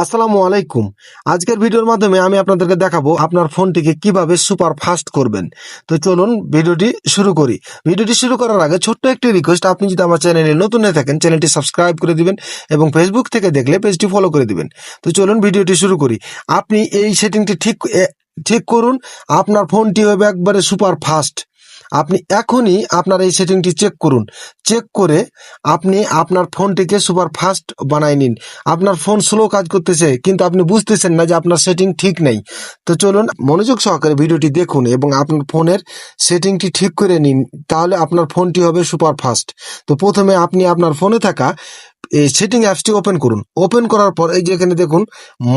আসসালামু আলাইকুম। আজকের ভিডিওর মাধ্যমে আমি আপনাদেরকে দেখাবো আপনার ফোনটিকে কীভাবে সুপার ফাস্ট করবেন। তো চলুন ভিডিওটি শুরু করি। ভিডিওটি শুরু করার আগে ছোট্ট একটি রিকোয়েস্ট আপনি যদি আমার চ্যানেলে নতুন হয়ে থাকেন, চ্যানেলটি সাবস্ক্রাইব করে দিবেন এবং ফেসবুক থেকে দেখলে পেজটি ফলো করে দিবেন। তো চলুন ভিডিওটি শুরু করি। আপনি এই সেটিংটি ঠিক ঠিক করুন। আপনার ফোনটি হবে একবারে সুপার ফাস্ট আপনি এখনই আপনার এই সেটিংটি চেক করুন। চেক করে আপনি আপনার ফোনটিকে সুপার ফাস্ট বানায় নিন। আপনার ফোন স্লো কাজ করতেছে, কিন্তু আপনি বুঝতেছেন না যে আপনার সেটিং ঠিক নেই। তো চলুন মনোযোগ সহকারে ভিডিওটি দেখুন এবং আপনার ফোনের সেটিংটি ঠিক করে নিন, তাহলে আপনার ফোনটি হবে সুপার ফাস্ট তো প্রথমে আপনি আপনার ফোনে থাকা এই সেটিং অ্যাপসটি ওপেন করুন। ওপেন করার পর এই যে এখানে দেখুন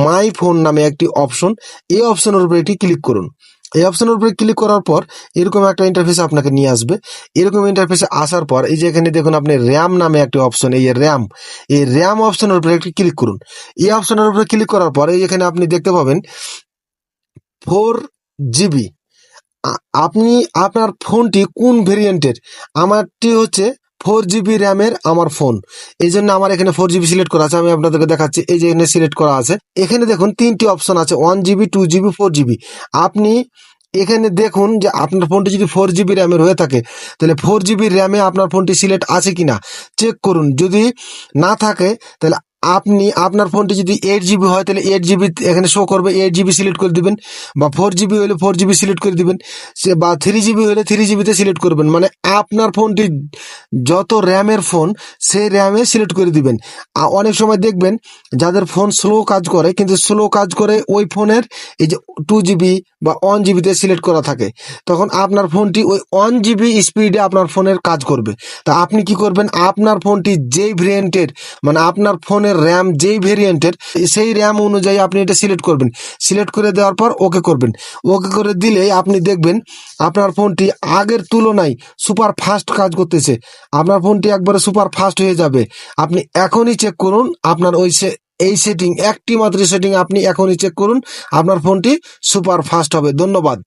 মাই ফোন নামে একটি অপশন এই অপশনের উপরে এটি ক্লিক করুন। এই অপশনের উপরে ক্লিক করার পর এরকম একটা ইন্টারফেস আপনাকে নিয়ে আসবে। এরকম ইন্টারফেসে আসার পর এই যে এখানে দেখুন আপনি র্যাম নামে একটি অপশন এই র্যাম এই র্যাম অপশনের উপরে একটি ক্লিক করুন। এই অপশনের উপরে ক্লিক করার পর এই এখানে আপনি দেখতে পাবেন ফোর জিবি আপনি আপনার ফোনটি কোন ভেরিয়েন্টের আমারটি হচ্ছে ফোর জিবি র্যামের আমার ফোন এই জন্য আমার এখানে ফোর জিবি সিলেক্ট করা আছে, আমি আপনাদেরকে দেখাচ্ছি, এই যে এখানে সিলেক্ট করা আছে। এখানে দেখুন, তিনটি অপশন আছে one GB two GB four GB আপনি এখানে দেখুন যে আপনার ফোনটি যদি ফোর জিবি র্যামের হয়ে থাকে, তাহলে ফোর জিবি র্যামে আপনার ফোনটি সিলেক্ট আছে কি না চেক করুন। যদি না থাকে, তাহলে আপনি আপনার ফোনটি যদি এইট জিবি হয়, তাহলে এইট জিবি এখানে শো করবে। এইট জিবি সিলেক্ট করে দিবেন বা ফোর জিবি হলে ফোর জিবি সিলেক্ট করে দিবেন। সে বা থ্রি জিবি হলে থ্রি জিবিতে সিলেক্ট করবেন। মানে আপনার ফোনটি যত র্যামের ফোন সেই র্যামে সিলেক্ট করে দিবেন। অনেক সময় দেখবেন যাদের ফোন স্লো কাজ করে, কিন্তু স্লো কাজ করে ওই ফোনের এই যে টু জিবি বা ওয়ান জিবিতে সিলেক্ট করা থাকে, তখন আপনার ফোনটি ওই ওয়ান জিবি স্পিডে আপনার ফোনের কাজ করবে। তা আপনি কি করবেন? আপনার ফোনটি যেই ভেরিয়েন্টের মানে আপনার ফোনের র্যাম যেই ভেরিয়েন্টের সেই র্যাম অনুযায়ী আপনি এটা সিলেক্ট করবেন। সিলেক্ট করে দেওয়ার পর ওকে করবেন। ওকে করে দিলে আপনি দেখবেন আপনার ফোনটি আগের তুলনায় সুপার ফাস্ট কাজ করতেছে। আপনার ফোনটি একবারে সুপার ফাস্ট হয়ে যাবে। আপনি এখনই চেক করুন, আপনার ওই এই সেটিং একটি মাত্র সেটিং আপনি এখনই চেক করুন, আপনার ফোনটি সুপার ফাস্ট হবে। ধন্যবাদ।